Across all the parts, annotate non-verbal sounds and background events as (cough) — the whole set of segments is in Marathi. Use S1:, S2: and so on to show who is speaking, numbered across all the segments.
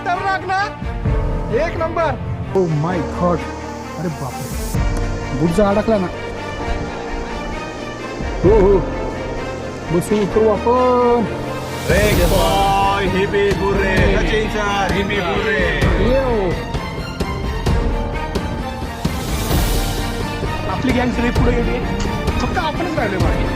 S1: खतरनाक ना? एक नंबर. ओ माय गॉड अरे बापरे. बुटचा अडकला ना. हो हो. बसू उतरू आपण.
S2: Boy, hippie hooray! Kachincha, hippie hooray!
S1: येऊ. आपली गँग सगळी पुढे गेली. फक्त आपणच राहिले मागे.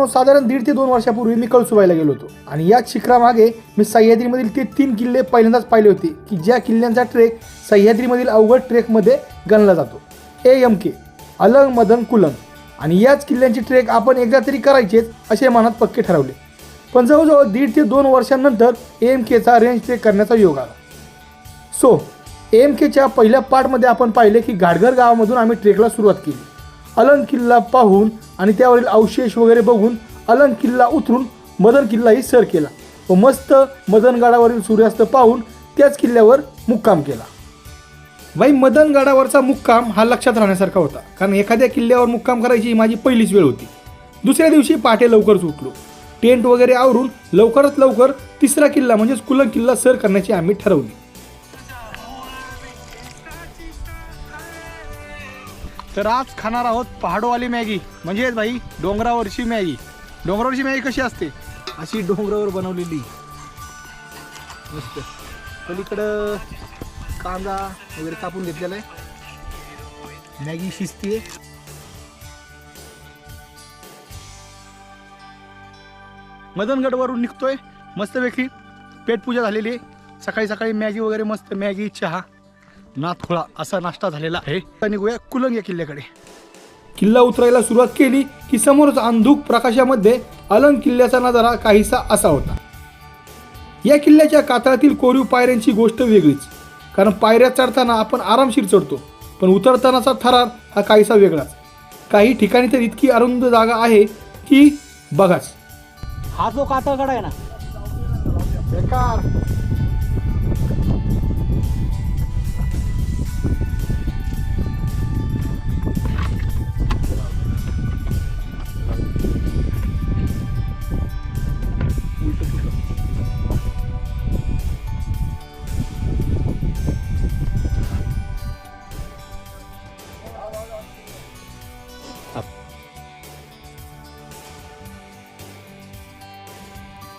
S1: मित्रांनो साधारण दीड ते दोन वर्षापूर्वी मी कळसुबाईला गेलो होतो. आणि याच शिखरामागे मी सह्याद्रीमधील ते तीन किल्ले पहिल्यांदाच पाहिले होते की ज्या किल्ल्यांचा ट्रेक सह्याद्रीमधील अवघड ट्रेकमध्ये गणला जातो. A M K Alang Madan Kulang आणि याच किल्ल्यांची ट्रेक आपण एकदा तरी करायचेच असे मनात पक्के ठरवले. पण जवळजवळ दीड ते दोन वर्षांनंतर ए एम केचा रेंज ट्रेक करण्याचा योग आला. सो एम केच्या पहिल्या पार्टमध्ये आपण पाहिले की घाटघर गावामधून आम्ही ट्रेकला सुरुवात केली. अलंग किल्ला पाहून आणि त्यावरील अवशेष वगैरे बघून अलंग किल्ला उतरून मदन किल्लाही सर केला व मस्त मदनगडावरील सूर्यास्त पाहून त्याच किल्ल्यावर मुक्काम केला. बाई मदनगडावरचा मुक्काम हा लक्षात राहण्यासारखा होता. कारण एखाद्या किल्ल्यावर मुक्काम करायची ही माझी पहिलीच वेळ होती. दुसऱ्या दिवशी पहाटे लवकरच उठलो. टेंट वगैरे आवरून लवकरात लवकर तिसरा किल्ला म्हणजेच कुलंग किल्ला सर करण्याची आम्ही ठरवली. तर आज खाणार आहोत पहाडोवाली मॅगी. म्हणजेच भाई डोंगरावरची मॅगी. डोंगरावरची मॅगी कशी असते? अशी डोंगरावर बनवलेली. मस्त. पलीकडं कांदा वगैरे कापून घेतलेला आहे. मॅगी शिजतीये. मदनगडवरून निघतोय. मस्तपैकी पेटपूजा झालेली आहे. सकाळी सकाळी मॅगी वगैरे मस्त मॅगी चहा. नाथखोळा असा नाश्ता झालेला आहे. आता निघूया कुलंग या किल्ल्याकडे. किल्ला उतरायला सुरुवात केली की समोरच अंधुक प्रकाशामध्ये अलंग किल्ल्याचा नजारा काहीसा असा होता. या किल्ल्याच्या कातळातील कोरीव पायऱ्यांची गोष्ट वेगळीच. कारण पायऱ्या चढताना आपण आरामशीर चढतो पण उतरतानाचा थरार हा काहीसा वेगळाच. काही ठिकाणी तर इतकी अरुंद जागा आहे की बघाच.
S3: हा जो कातळगड आहे ना.
S1: बेकार.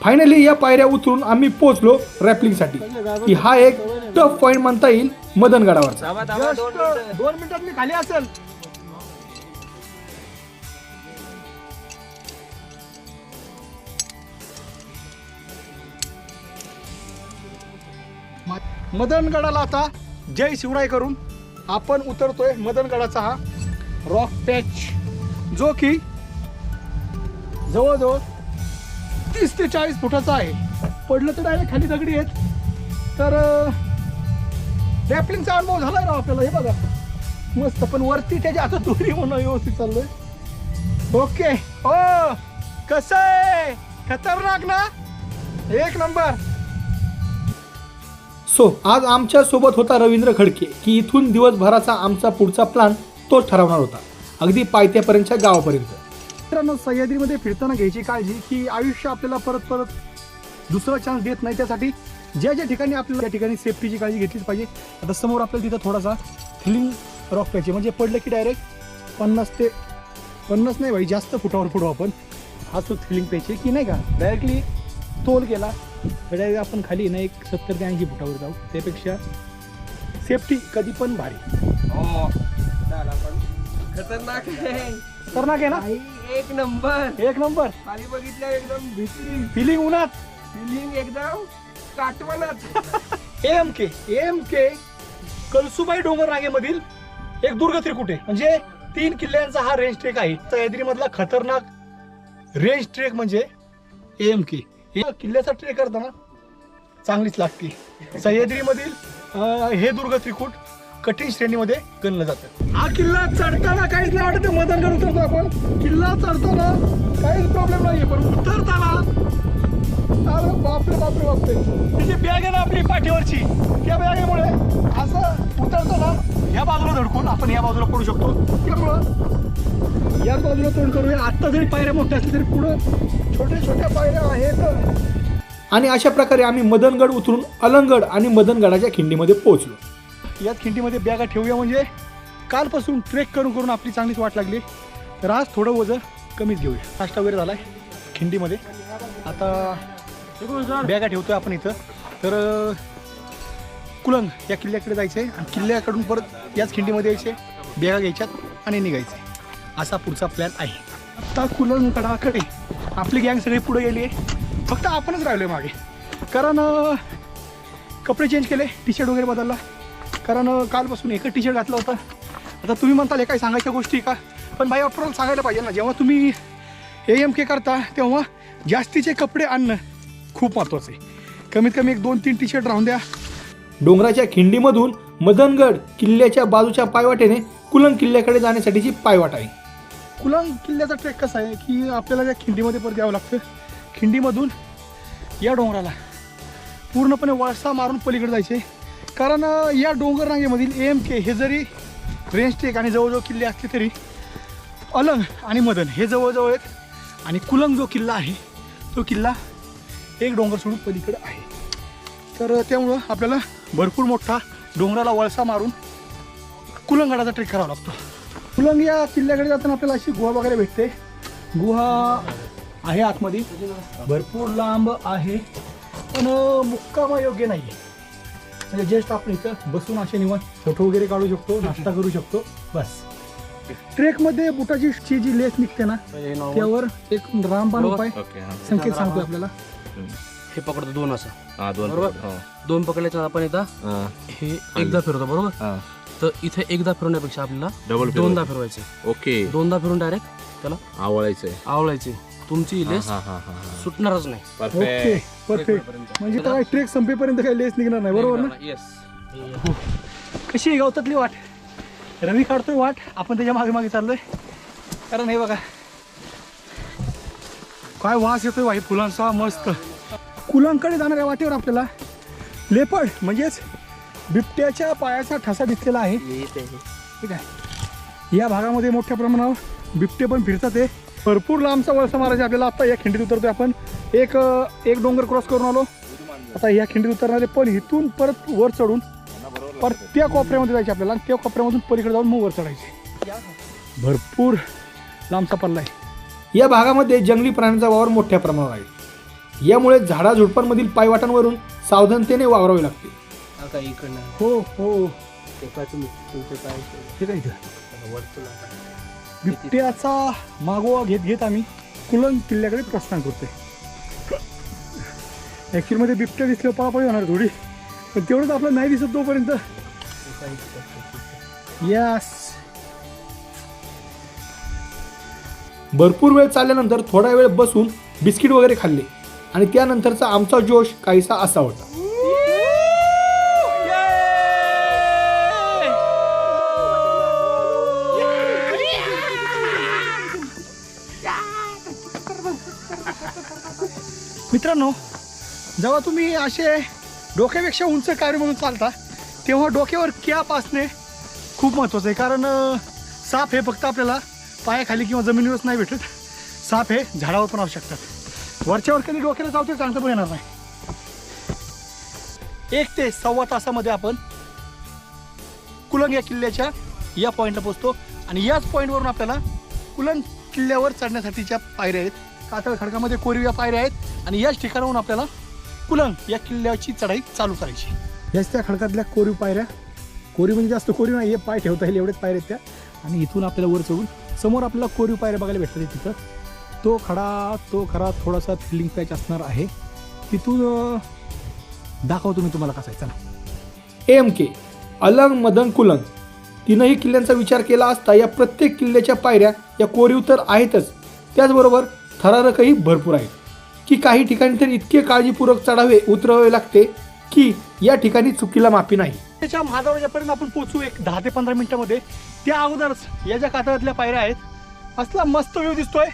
S1: फायनली या पायऱ्या उतरून आम्ही पोहोचलो रॅपलिंगसाठी. की हा एक टफ पॉइंट म्हणता येईल मदनगडावरचा Just दोन मिनिटात मी खाली असेल. मदनगडाला आता जय शिवराय करून आपण उतरतोय मदनगडाचा हा रॉक पॅच जो की जवळजवळ तीस ते चाळीस फुटाचा आहे. पडलं तर डायरेक्ट खाली दगडी आहेत. तर रॅपलिंगचा अनुभव झालाय राव आपल्याला हे बघा. मस्त पण वरती त्याच्या आता दोरी म्हणून व्यवस्थित चाललोय. ओके. हो कसं आहे? खतरनाक ना? एक नंबर. सो आज आमच्यासोबत होता रवींद्र खडके की इथून दिवसभराचा आमचा पुढचा प्लान तोच ठरवणार होता. अगदी पायथ्यापर्यंतच्या गावापर्यंत. मित्रांनो सह्याद्रीमध्ये फिरताना घ्यायची काळजी की आयुष्य आपल्याला परत परत दुसरा चान्स देत नाही. त्यासाठी ज्या ज्या ठिकाणी आपल्याला त्या ठिकाणी सेफ्टीची काळजी घेतलीच पाहिजे. आता समोर आपल्याला तिथं थोडासा थ्रिलिंग रॉक प्यायची म्हणजे पडलं की डायरेक्ट पन्नास ते पन्नास नाही भाई जास्त फुटावर फुटू आपण. हा तो फिलिंग प्यायची की नाही का? डायरेक्टली तोल गेला. डायरेक्ट आपण खाली ना एक सत्तर ते ऐंशी फुटावर जाऊ. त्यापेक्षा सेफ्टी कधी पण भारी. हो.
S3: खतरनाक आहे.
S1: खतरनाक आहे ना?
S3: एक नंबर.
S1: एक नंबर.
S3: खाली बघितलं एकदम भीती.
S1: फिलिंग उन्हात.
S3: फिलिंग एकदम काटवनात
S1: M K M K Kalsubai डोंगर रांगेमधील एक दुर्ग त्रिकुट आहे. म्हणजे तीन किल्ल्यांचा हा रेंज ट्रेक आहे. सह्याद्री मधला खतरनाक रेंज ट्रेक म्हणजे एम के किल्ल्याचा ट्रेक करताना चांगलीच लागते. सह्याद्री मधील हे दुर्ग त्रिकुट कठीण श्रेणीमध्ये गणलं जातं. हा किल्ला चढताना काहीच नाही वाटत. मदनगड उतरतो आपण. किल्ला चढताना काहीच प्रॉब्लेम नाहीये. पण उतरताना अरे बापरे बापरे बापरे. ती जी बॅग आहे ना आपली पाठीवरची त्या बॅगेमुळे असं उतरताना या बाजूला धडकून आपण या बाजूला पडू शकतो. त्यामुळं याच बाजूला तोंड करूया. आत्ता जरी पायऱ्या मोठ्या असल्या तरी पुढं छोट्या छोट्या पायऱ्या आहेत. आणि अशा प्रकारे आम्ही मदनगड उतरून अलंगड आणि मदनगडाच्या खिंडीमध्ये पोहोचलो. याच खिंडीमध्ये बॅगा ठेवूया म्हणजे कालपासून ट्रेक करून करून आपली चांगलीच वाट लागली. तर आज थोडं वजन कमीच घेऊया. नाश्ता वगैरे झाला आहे खिंडीमध्ये. आता बॅगा ठेवतोय आपण इथं. तर कुलंग या किल्ल्याकडे जायचं आहे आणि किल्ल्याकडून परत याच खिंडीमध्ये यायचे बॅगा घ्यायच्यात आणि निघायचे. असा पुढचा प्लॅन आहे. आता कुलंग कडाकडे आपली गँग सगळी पुढे गेली आहे फक्त आपणच राहिलो मागे. कारण कपडे चेंज केले टी शर्ट वगैरे बदलला. कारण कालपासून एकच टी शर्ट घातला होता. आता तुम्ही म्हणताल काही सांगायच्या गोष्टी का? पण भाई आपल्याला सांगायला पाहिजे ना. जेव्हा तुम्ही ए एम के करता तेव्हा जास्तीचे कपडे आणणं खूप महत्त्वाचं आहे. कमीत कमी एक दोन तीन टी शर्ट राहून द्या. डोंगराच्या खिंडीमधून मदनगड किल्ल्याच्या बाजूच्या पायवाटेने कुलंग किल्ल्याकडे जाण्यासाठीची पायवाट आहे. कुलंग किल्ल्याचा ट्रेक कसा आहे की आपल्याला त्या खिंडीमध्ये परत यावं लागतं? खिंडीमधून या डोंगराला पूर्णपणे वळसा मारून पलीकडे जायचे कारण या डोंगर रांगेमधील एम के हे जरी रेंजटेक आणि जवळजवळ किल्ले असले तरी अलंग आणि मदन हे जवळजवळ आहेत आणि कुलंग जो किल्ला आहे तो किल्ला एक डोंगर सोडून पलीकडे आहे. तर त्यामुळं आपल्याला भरपूर मोठा डोंगराला वळसा मारून कुलंगडाचा ट्रेक करावा लागतो. कुलंग या किल्ल्याकडे जाताना आपल्याला अशी गुहा वगैरे भेटते. गुहा आहे आतमध्ये. भरपूर लांब आहे पण मुक्कामा योग्य नाही आहे म्हणजे जस्ट आपण इथं बसून असे निवांत फोटो वगैरे काढू शकतो नाश्ता करू शकतो बस. ट्रेकमध्ये बुटाची ची जी लेस निघते ना त्यावर एक रामबाण उपाय
S2: ओके हा.
S1: संकेत सांगतो आपल्याला.
S4: हे पकडतो दोन असं.
S2: हा दोन
S4: बरोबर.
S2: हो.
S4: दोन पकडल्याच्या आपण इथं
S2: हा.
S4: हे एकदा फिरवतो बरोबर?
S2: हा.
S4: तर इथे एकदा फिरवण्यापेक्षा आपल्याला. दोनदा फिरवायचे.
S2: ओके.
S4: दोनदा फिरून डायरेक्ट त्याला
S2: आवळायचंय.
S4: आवळायचे तुमची लेस सुटणारच नाही.
S1: ओके
S2: परफेक्ट
S1: परफेक्ट म्हणजे काय ट्रेक संपेपर्यंत काही लेस निघणार नाही बरोबर ना?
S4: येस
S1: कशी आहे गवतातली वाट? रवी काढतोय वाट आपण त्याच्यामागे मागे चाललोय. कारण हे बघा काय वास येतोय वाई फुलांचा मस्त. कुलांकडे जाणाऱ्या वाटेवर आपल्याला लेपड म्हणजेच बिबट्याच्या पायाचा ठसा दिसलेला आहे. ठीक आहे. या भागामध्ये मोठ्या प्रमाणावर बिबटे पण फिरतात आहे भरपूर लांबचा वळसा मारायचा. आपल्याला आता या खिंडीत उतरतोय आपण. एक एक डोंगर क्रॉस करून आलो. आता या खिंडीत उतरणार पण इथून परत वर चढून परत त्या कोपऱ्यामध्ये जायचे आपल्याला. आणि त्या कोपऱ्यामधून पलीकडे जाऊन मग वर चढायचे. भरपूर लांबचा पल्ला आहे. या भागामध्ये जंगली प्राण्यांचा वावर मोठ्या प्रमाणावर आहे. यामुळे झाडाझुडपांमधील पायवाटांवरून सावधानतेने वावरावे लागते. हो हो.
S4: काय
S1: बिबट्याचा मागोवा घेत घेत आम्ही कुलन किल्ल्याकडे प्रस्थान करतोय. ॲक्च्युअलमध्ये बिबट्या दिसल्यावर पळापळी होणार थोडी. पण तेवढंच आपलं नाही दिसत तोपर्यंत. यस भरपूर वेळ चालल्यानंतर थोडा वेळ बसून बिस्किट वगैरे खाल्ले. आणि त्यानंतरचा आमचा जोश काहीसा असा होता. मित्रांनो जेव्हा तुम्ही असे डोक्यापेक्षा उंच कार्य म्हणून चालता तेव्हा डोक्यावर कॅप असणे खूप महत्त्वाचं आहे. कारण साप हे फक्त आपल्याला पायाखाली किंवा जमिनीवरच नाही भेटत. साप हे झाडावर पण असू शकतात. वरच्यावर कधी डोक्याला चावते चांगलं पण येणार नाही. एक ते सव्वा तासामध्ये आपण कुलंग या किल्ल्याच्या या पॉईंटला पोचतो आणि याच पॉईंटवरून आपल्याला कुलंग किल्ल्यावर चढण्यासाठीच्या पायऱ्या आहेत. कातळ खडकामध्ये कोरीव या पायऱ्या आहेत आणि याच ठिकाणाहून आपल्याला कुलंग या किल्ल्याची चढाई चालू करायची. याच त्या खडकातल्या कोरीव पायऱ्या. कोरीव म्हणजे जास्त कोरीव नाही पाय ठेवता येईल एवढेच पायऱ्या आहेत त्या. आणि इथून आपल्याला वर चढून समोर आपल्याला कोरीव पायऱ्या बघायला भेटतात तिथं तो खडा तो खरा थोडासा थ्रिलिंग पॅच असणार आहे. तिथून दाखवतो मी तुम्हाला कसा चला. M K Alang Madan Kulang. तीनही किल्ल्यांचा विचार केला असता या प्रत्येक किल्ल्याच्या पायऱ्या या कोरीव तर आहेतच. त्याचबरोबर थरारकही भरपूर आहेत. की काही ठिकाणी तर इतके काळजीपूर्वक चढावे उतरवावे लागते की या ठिकाणी चुकीला माफी नाही. त्याच्या महादरवाजापर्यंत आपण पोचू एक दहा ते पंधरा मिनिटामध्ये. त्या अगोदरच या ज्या कातळातल्या पायऱ्या आहेत असला मस्त व्ह्यू दिसतोय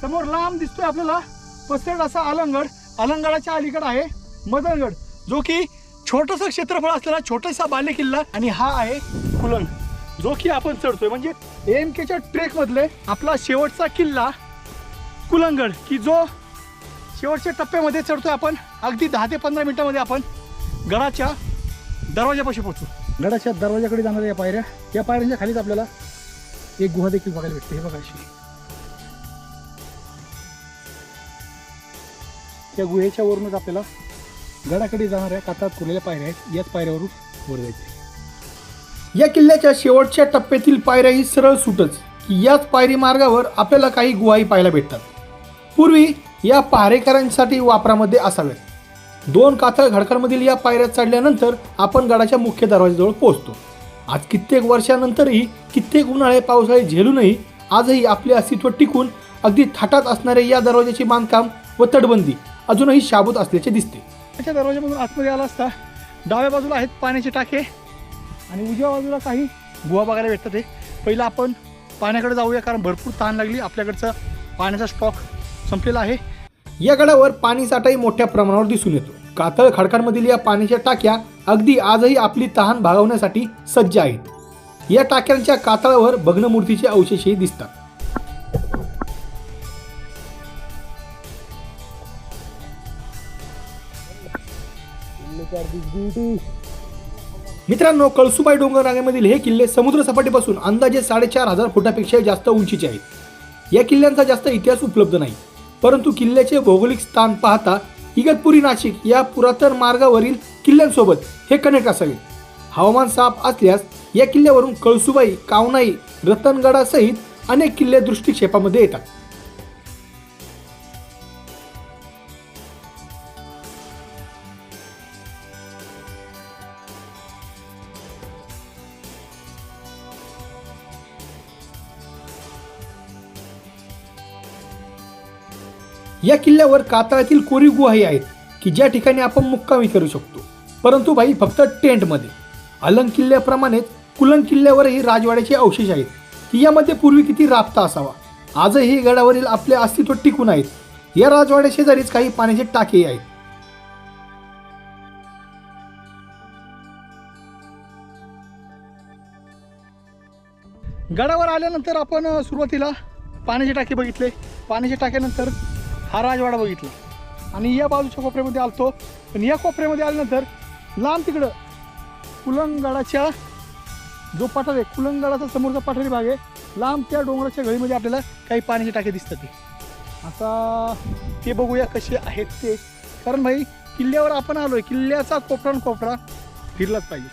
S1: समोर लांब दिसतोय आपल्याला पसरड असा आलंगड अलंगडाच्या अलीकडे आहे मदनगड जो की छोटंसं क्षेत्रफळ असलेला छोटासा बाले किल्ला आणि हा आहे कुलंग जो की आपण चढतोय. म्हणजे एम केच्या ट्रेक मधले आपला शेवटचा किल्ला कुलंगड की जो शेवटच्या टप्प्यामध्ये चढतोय आपण अगदी दहा ते पंधरा मिनिटामध्ये आपण गडाच्या दरवाजापाशी पोहोचू. गडाच्या दरवाजाकडे जाणाऱ्या या पायऱ्या. या पायऱ्यांच्या खालीच आपल्याला एक गुहा देखील बघायला भेटते. हे बघा अशी. त्या गुहेच्या वरूनच आपल्याला गडाकडे जाणाऱ्या कातात कुरलेल्या पायऱ्या आहेत. याच पायऱ्यावरून वर जायचे या किल्ल्याच्या शेवटच्या टप्प्यातील पायऱ्या ही सरळ सुटच की याच पायरी मार्गावर आपल्याला काही गुहाही पाहायला भेटतात. पूर्वी या पहारेकरांसाठी वापरामध्ये असाव्यात दोन कातळ घडकांमधील या पायऱ्या चढल्यानंतर आपण गडाच्या मुख्य दरवाजाजवळ पोहोचतो. आज कित्येक वर्षानंतरही कित्येक उन्हाळे पावसाळे झेलूनही आजही आपले अस्तित्व टिकून अगदी थाटात असणारे या दरवाजाचे बांधकाम व तटबंदी अजूनही शाबूत असल्याचे दिसते. त्याच्या दरवाजामधून आतमध्ये आला असता डाव्या बाजूला आहेत पाण्याचे टाके आणि उजव्या बाजूला काही गुहा बघायला भेटतात ते पहिलं आपण पाण्याकडे जाऊया कारण भरपूर ताण लागली. आपल्याकडचा पाण्याचा स्टॉक संपलेला आहे. या गडावर पाणी साठाही मोठ्या प्रमाणावर दिसून येतो. कातळ खडकांमधील या पाण्याच्या टाक्या अगदी आजही आपली तहान भागवण्यासाठी सज्ज आहेत. या टाक्यांच्या कातळावर भग्नमूर्तीचे अवशेषही दिसतात. मित्रांनो कळसुबाई डोंगर रांगेमधील हे किल्ले समुद्र सपाटीपासून अंदाजे साडेचार हजार फुटापेक्षा जास्त उंचीचे आहेत. या किल्ल्यांचा जास्त इतिहास उपलब्ध नाही. परंतु किल्ल्याचे भौगोलिक स्थान पाहता इगतपुरी नाशिक या पुरातन मार्गावरील किल्ल्यांसोबत हे कनेक्ट असावे. हवामान साफ असल्यास या किल्ल्यावरून कळसुबाई कावनाई रतनगडासहित अनेक किल्ले दृष्टिक्षेपामध्ये येतात. या किल्ल्यावर कातळातील कोरीव गुहाही आहेत की ज्या ठिकाणी आपण मुक्कामी करू शकतो. परंतु भाई फक्त टेंटमध्ये. अलंग किल्ल्याप्रमाणेच कुलंग किल्ल्यावरही राजवाड्याचे अवशेष आहेत की यामध्ये पूर्वी किती राबता असावा. आजही गडावरील आपले अस्तित्व टिकून आहेत. या राजवाड्या शेजारीच काही पाण्याचे टाकेही आहेत. गडावर आल्यानंतर आपण सुरुवातीला पाण्याचे टाके बघितले. पाण्याच्या टाक्यानंतर हा राजवाडा बघितला. आणि या बाजूच्या कोपऱ्यामध्ये आलतो. पण या कोपऱ्यामध्ये आल्यानंतर लांब तिकडं कुलंगडाच्या जो पठार आहे कुलंगडाचा समोरचा पठारी भाग आहे लांब त्या डोंगराच्या गळीमध्ये आपल्याला काही पाण्याचे टाके दिसतात आता ते बघूया कसे आहेत ते. कारण भाई किल्ल्यावर आपण आलो आहे किल्ल्याचा कोपरा कोपरा फिरलाच पाहिजे.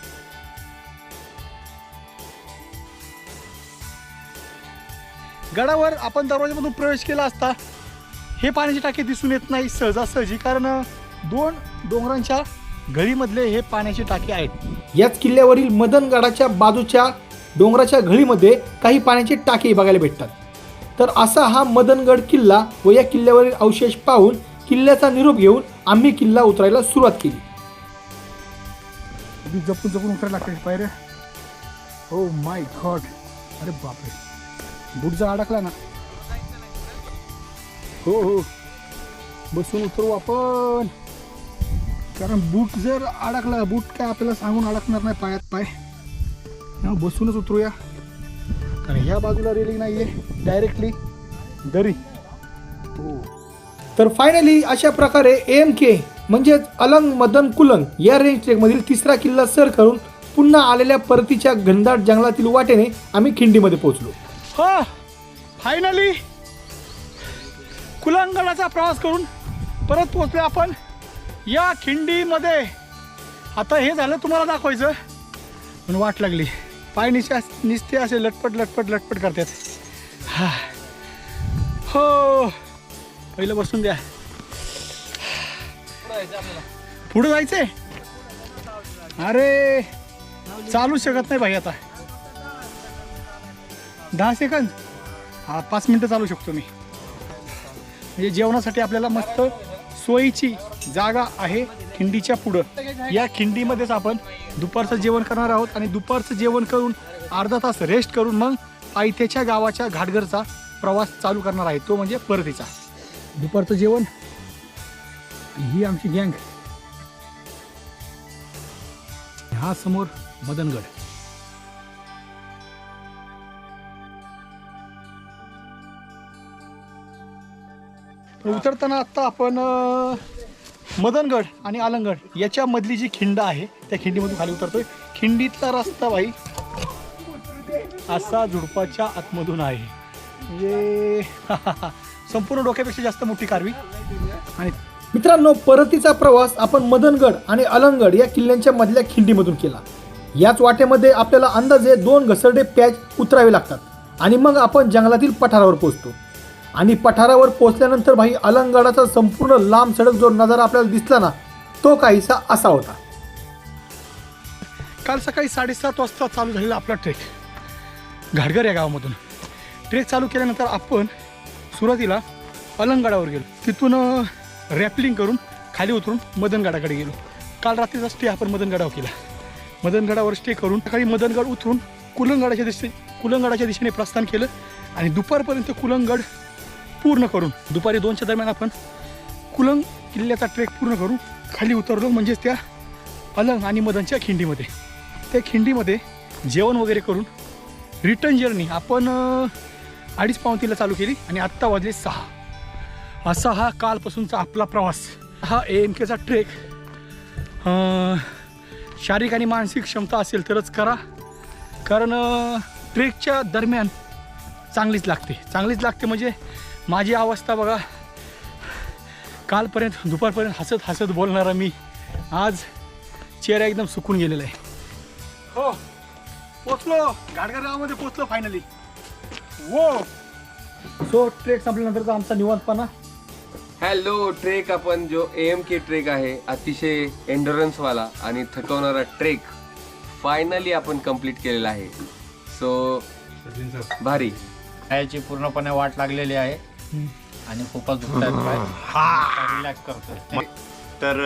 S1: गडावर आपण दरवाजामधून प्रवेश केला असता हे पाण्याचे टाके दिसून येत नाही. सहजासहजी कारण दोन डोंगरांच्या घळीमधले हे पाण्याचे टाके आहेत. याच किल्ल्यावरील मदनगडाच्या बाजूच्या डोंगराच्या घळीमध्ये काही पाण्याचे टाके बघायला भेटतात. तर असा हा मदनगड किल्ला व या किल्ल्यावरील अवशेष पाहून किल्ल्याचा निरोप घेऊन आम्ही किल्ला उतरायला सुरुवात केली. जपून जपून उतरायला लागते पायऱ्या. हो माय गॉड अरे बापरे. बूट जर अडकला ना. हो हो. बसून उतरू आपण. कारण बूट जर अडकला बूट काय आपल्याला सांगून अडकणार नाही पायात पाय. बसूनच उतरूया. कारण ह्या बाजूला रेलिंग नाहीये डायरेक्टली दरी. हो. तर फायनली अशा प्रकारे एम के म्हणजेच अलंग मदन कुलंग या रेंज ट्रेकमधील तिसरा किल्ला सर करून पुन्हा आलेल्या परतीच्या घनदाट जंगलातील वाटेने आम्ही खिंडीमध्ये पोहोचलो. हा फायनली कुलंगडाचा प्रवास करून परत पोचलो आपण या खिंडीमध्ये. आता हे झालं तुम्हाला दाखवायचं. पण वाट लागली. पाय निशा निसते असे लटपट लटपट लटपट करतात. हा. हो. पहिलं बसून द्या. पुढे जायचंय? अरे. चालू शकत नाही भाई आता. दहा सेकंद. हा पाच मिनटं चालू शकतो मी. म्हणजे जेवणासाठी आपल्याला मस्त सोयीची जागा आहे खिंडीच्या पुढं. या खिंडीमध्येच आपण दुपारचं जेवण करणार आहोत आणि दुपारचं जेवण करून अर्धा तास रेस्ट करून मग पायथ्याच्या गावाच्या घाटघरचा प्रवास चालू करणार आहे. तो म्हणजे परतीचा. दुपारचं जेवण ही आमची गँग. हा समोर मदनगड. उतरताना आत्ता आपण मदनगड आणि आलंगड याच्यामधली जी खिंड आहे त्या खिंडीमधून खाली उतरतोय. खिंडीतला रस्ता भाई असा झुडपाच्या आतमधून आहे. म्हणजे संपूर्ण डोक्यापेक्षा जास्त मोठी कारवी. आणि मित्रांनो परतीचा प्रवास आपण मदनगड आणि अलंगड या किल्ल्यांच्या मधल्या खिंडीमधून केला. याच वाटेमध्ये आपल्याला अंदाजे दोन घसरडे पॅच उतरावे लागतात. आणि मग आपण जंगलातील पठारावर पोहोचतो. आणि पठारावर पोहोचल्यानंतर भाई अलंगडाचा संपूर्ण लांब सडक जो नजारा आपल्याला दिसला ना तो काहीसा असा होता. काल सकाळी साडेसात वाजता चालू झालेला आपला ट्रेक घाटघर या गावामधून. ट्रेक चालू केल्यानंतर आपण सुरुवातीला अलंगडावर गेलो. तिथून रॅपलिंग करून खाली उतरून मदनगडाकडे गेलो. काल रात्रीचा स्टे आपण मदनगडावर केला. मदनगडावर स्टे करून सकाळी मदनगड उतरून कुलंगडाच्या दिशे कुलंगडाच्या दिशेने प्रस्थान केलं आणि दुपारपर्यंत कुलंगड पूर्ण करून. दुपारी दोनच्या दरम्यान आपण कुलंग किल्ल्याचा ट्रेक पूर्ण करून खाली उतरलो म्हणजेच त्या अलंग आणि मदनच्या खिंडीमध्ये. त्या खिंडीमध्ये जेवण वगैरे करून रिटर्न जर्नी आपण अडीच पावतीला चालू केली आणि आत्ता वाजले सहा. असा हा कालपासूनचा आपला प्रवास. हा ए एम केचा ट्रेक शारीरिक आणि मानसिक क्षमता असेल तरच करा. कारण ट्रेकच्या दरम्यान चांगलीच लागते. चांगलीच लागते म्हणजे माझी अवस्था बघा. कालपर्यंत दुपारपर्यंत हसत हसत बोलणारा मी आज चेहरा एकदम सुकून गेलेला आहे. हो पोचलो. गाडगर गावामध्ये पोचलो फायनली वो सो ट्रेक संपल्यानंतरचा आमचा निवांतपणा?
S3: हॅलो ट्रेक आपण जो एम के ट्रेक आहे अतिशय endurance वाला आणि थकवणारा ट्रेक फायनली आपण कंप्लीट केलेला आहे. सो भारी.
S2: याची पूर्णपणे वाट लागलेली आहे. आणि खूपच दुखतात पाय रिलॅक्स करतोय.
S5: तर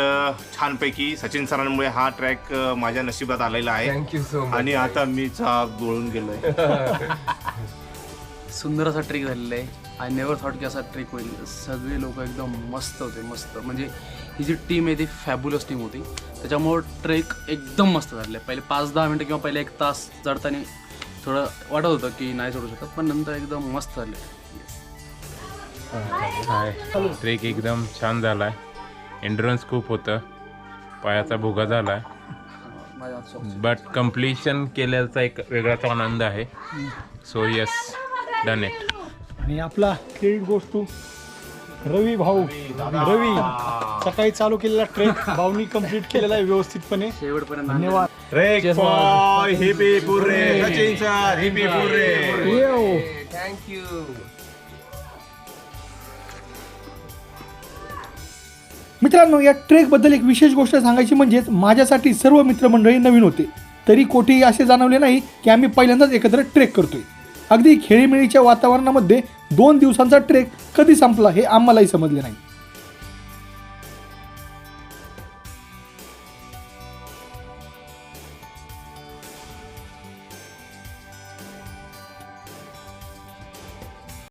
S5: छानपैकी सचिन सरांमुळे हा ट्रॅक माझ्या नशिबात आलेला आहे.
S3: थँक्यू सो मच
S5: आणि आता मी चाक गोळून गेलोय. (laughs)
S4: सुंदर असा ट्रेक झालेला आहे. आय नेवर थॉट की असा ट्रेक होईल. सगळे लोक एकदम मस्त होते मस्त. म्हणजे ही जी टीम आहे ती फॅब्युलस टीम होती. त्याच्यामुळं ट्रेक एकदम मस्त झालेलं आहे. पहिले पाच दहा मिनटं किंवा पहिले एक तास चढताना थोडं वाटत होतं की नाही चढू शकत पण नंतर एकदम मस्त झाले
S6: हाय ट्रेक एकदम छान झाला आहे एन्ड्रन्स खूप होतं. पायाचा भुगा झाला आहे. बट कम्प्लिशन केल्याचा एक वेगळाच आनंद आहे. सो येस डन इट
S1: आणि आपला क्रेडिट गोष्ट रवी भाऊ. रवी सकाळी चालू केलेला ट्रेक भाऊनी कंप्लीट केलेला आहे व्यवस्थितपणे. धन्यवाद.
S2: ट्रेक हिपी पुरे सचिन सर हिपी पुरे
S1: येऊ.
S3: थँक्यू
S1: मित्रांनो या ट्रेकबद्दल एक विशेष गोष्ट सांगायची म्हणजेच माझ्यासाठी सर्व मित्रमंडळी नवीन होते. तरी कोठेही असे जाणवले नाही की आम्ही पहिल्यांदाच एकत्र ट्रेक करतोय. अगदी खेळीमेळीच्या वातावरणामध्ये दोन दिवसांचा ट्रेक कधी संपला हे आम्हालाही समजले नाही.